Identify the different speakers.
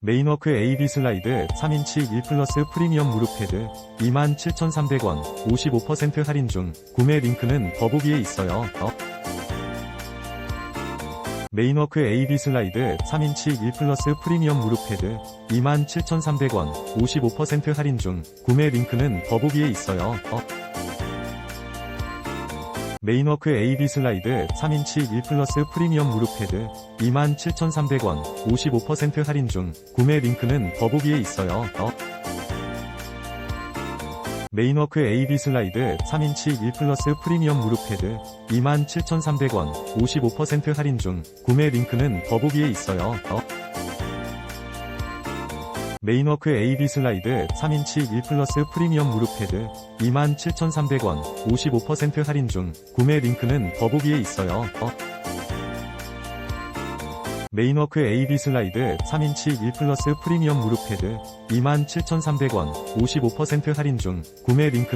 Speaker 1: 메인워크 AB 슬라이드 3인치 1 플러스 프리미엄 무릎 패드 27,300원 55% 할인 중 구매 링크는 더보기에 있어요. 어? 메인워크 AB 슬라이드 3인치 1 플러스 프리미엄 무릎 패드 27,300원 55% 할인 중 구매 링크는 더보기에 있어요. 어? 메인워크 AB 슬라이드 3인치 1 플러스 프리미엄 무릎 패드 27,300원 55% 할인 중 구매 링크는 더보기에 있어요. 어? 메인워크 AB 슬라이드 3인치 1 플러스 프리미엄 무릎 패드 27,300원 55% 할인 중 구매 링크는 더보기에 있어요. 어? 메인워크 AB 슬라이드 3인치 1 플러스 프리미엄 무릎 패드 27,300원 55% 할인 중 구매 링크는 더보기에 있어요. 어? 메인워크 AB 슬라이드 3인치 1 플러스 프리미엄 무릎 패드 27,300원 55% 할인 중 구매 링크